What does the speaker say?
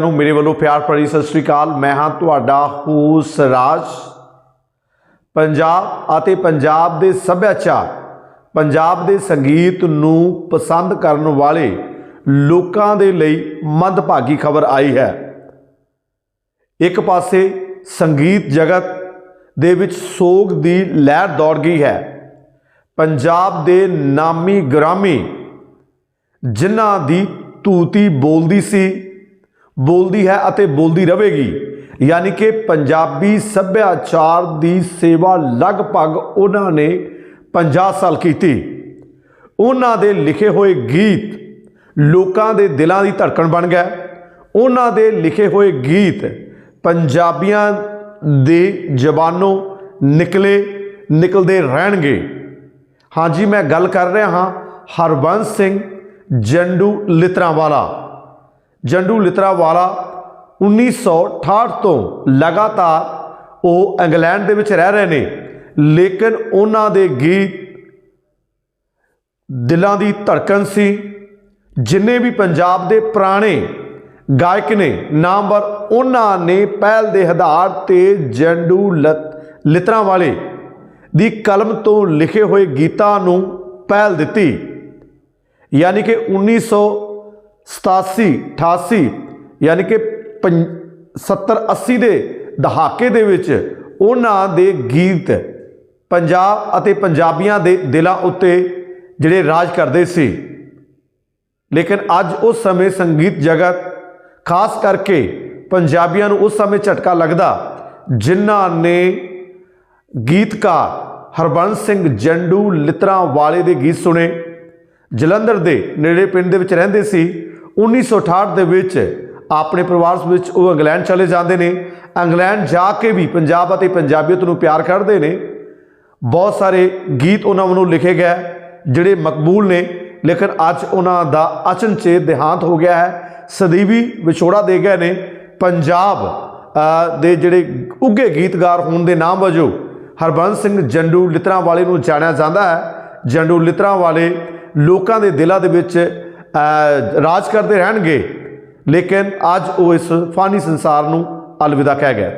ਨੂੰ ਮੇਰੇ ਵੱਲੋਂ ਪਿਆਰ ਭਰੀ ਸਤਿ ਸ੍ਰੀ ਅਕਾਲ। ਮੈਂ ਹਾਂ ਤੁਹਾਡਾ ਹੂਸ ਰਾਜ। ਪੰਜਾਬ ਅਤੇ ਪੰਜਾਬ ਦੇ ਸੱਭਿਆਚਾਰ, ਪੰਜਾਬ ਦੇ ਸੰਗੀਤ ਨੂੰ ਪਸੰਦ ਕਰਨ ਵਾਲੇ ਲੋਕਾਂ ਦੇ ਲਈ ਮੰਦਭਾਗੀ ਖਬਰ ਆਈ ਹੈ। ਇੱਕ ਪਾਸੇ ਸੰਗੀਤ ਜਗਤ ਦੇ ਵਿੱਚ ਸੋਗ ਦੀ ਲਹਿਰ ਦੌੜ ਗਈ ਹੈ। ਪੰਜਾਬ ਦੇ ਨਾਮੀ ਗ੍ਰਾਮੀ ਜਿਨ੍ਹਾਂ ਦੀ ਧੂਤੀ ਬੋਲਦੀ ਸੀ ਬੋਲਦੀ ਹੈ ਅਤੇ ਬੋਲਦੀ ਰਹੇਗੀ। ਯਾਨੀ ਕਿ ਪੰਜਾਬੀ ਸੱਭਿਆਚਾਰ ਦੀ ਸੇਵਾ ਲਗਭਗ ਉਹਨਾਂ ਨੇ 50 ਸਾਲ ਕੀਤੀ। ਉਹਨਾਂ ਦੇ ਲਿਖੇ ਹੋਏ ਗੀਤ ਲੋਕਾਂ ਦੇ ਦਿਲਾਂ ਦੀ ਧੜਕਣ ਬਣ ਗਏ। ਉਹਨਾਂ ਦੇ ਲਿਖੇ ਹੋਏ ਗੀਤ ਪੰਜਾਬੀਆਂ ਦੇ ਜ਼ਬਾਨੋਂ ਨਿਕਲੇ, ਨਿਕਲਦੇ ਰਹਿਣਗੇ। ਹਾਂਜੀ, ਮੈਂ ਗੱਲ ਕਰ ਰਿਹਾ ਹਾਂ ਹਰਬੰਸ ਸਿੰਘ ਜੰਡੂ ਲਿਤਰਾਵਾਲਾ। ਜੰਡੂ ਲਿਤਰਾਵਾਲਾ 1968 ਤੋਂ ਲਗਾਤਾਰ ਉਹ ਇੰਗਲੈਂਡ ਦੇ ਵਿੱਚ ਰਹਿ ਰਹੇ ਨੇ। ਲੇਕਿਨ ਉਹਨਾਂ ਦੇ ਗੀਤ ਦਿਲਾਂ ਦੀ ਧੜਕਣ ਸੀ। ਜਿੰਨੇ ਵੀ ਪੰਜਾਬ ਦੇ ਪੁਰਾਣੇ ਗਾਇਕ ਨੇ, ਨਾਮਵਰ ਉਹਨਾਂ ਨੇ ਪਹਿਲ ਦੇ ਆਧਾਰ ਤੇ ਜੰਡੂ ਲਤ- ਲਿਤਰਾਂ ਵਾਲੇ ਦੀ ਕਲਮ ਤੋਂ ਲਿਖੇ ਹੋਏ ਗੀਤਾਂ ਨੂੰ ਪਹਿਲ ਦਿੱਤੀ। ਯਾਨੀ ਕਿ 1987 88 ਯਾਨੀ ਕਿ 70 80 ਦੇ ਦਹਾਕੇ ਦੇ ਵਿੱਚ ਉਹਨਾਂ ਦੇ ਗੀਤ ਪੰਜਾਬ ਅਤੇ ਪੰਜਾਬੀਆਂ ਦੇ ਦਿਲਾਂ ਉੱਤੇ ਜਿਹੜੇ ਰਾਜ ਕਰਦੇ ਸੀ। ਲੇਕਿਨ ਅੱਜ ਉਸ ਸਮੇਂ ਸੰਗੀਤ ਜਗਤ, ਖਾਸ ਕਰਕੇ ਪੰਜਾਬੀਆਂ ਨੂੰ ਉਸ ਸਮੇਂ ਝਟਕਾ ਲੱਗਦਾ, ਜਿਨ੍ਹਾਂ ਨੇ ਗੀਤਕਾਰ ਹਰਬੰਸ ਸਿੰਘ ਜੰਡੂ ਲਿਤਰਾਂ ਵਾਲੇ ਦੇ ਗੀਤ ਸੁਣੇ। ਜਲੰਧਰ ਦੇ ਨੇੜੇ ਪਿੰਡ ਦੇ ਵਿੱਚ ਰਹਿੰਦੇ ਸੀ। 1968 ਦੇ ਵਿੱਚ ਆਪਣੇ ਪਰਿਵਾਰ ਵਿੱਚ ਉਹ ਇੰਗਲੈਂਡ ਚਲੇ ਜਾਂਦੇ ਨੇ। ਇੰਗਲੈਂਡ ਜਾ ਕੇ ਵੀ ਪੰਜਾਬ ਅਤੇ ਪੰਜਾਬੀਅਤ ਨੂੰ ਪਿਆਰ ਕਰਦੇ ਨੇ। ਬਹੁਤ ਸਾਰੇ ਗੀਤ ਉਹਨਾਂ ਵੱਲੋਂ ਲਿਖੇ ਗਏ, ਜਿਹੜੇ ਮਕਬੂਲ ਨੇ। ਲੇਕਿਨ ਅੱਜ ਉਹਨਾਂ ਦਾ ਅਚਨਚੇਤ ਦੇਹਾਂਤ ਹੋ ਗਿਆ ਹੈ। ਸਦੀਵੀ ਵਿਛੋੜਾ ਦੇ ਗਏ ਨੇ। ਪੰਜਾਬ ਦੇ ਜਿਹੜੇ ਉੱਗੇ ਗੀਤਕਾਰ ਹੋਣ ਦੇ ਨਾਮ ਵਜੋਂ ਹਰਬੰਸ ਸਿੰਘ ਜੰਡੂ ਲਿਤਰਾਂ ਵਾਲੇ ਨੂੰ ਜਾਣਿਆ ਜਾਂਦਾ ਹੈ। ਜੰਡੂ ਲਿਤਰਾਂ ਵਾਲੇ ਲੋਕਾਂ ਦੇ ਦਿਲਾਂ ਦੇ ਵਿੱਚ ਰਾਜ ਕਰਦੇ ਰਹਿਣਗੇ। ਲੇਕਿਨ ਅੱਜ ਉਹ ਇਸ ਫਾਨੀ ਸੰਸਾਰ ਨੂੰ ਅਲਵਿਦਾ ਕਹਿ ਗਏ।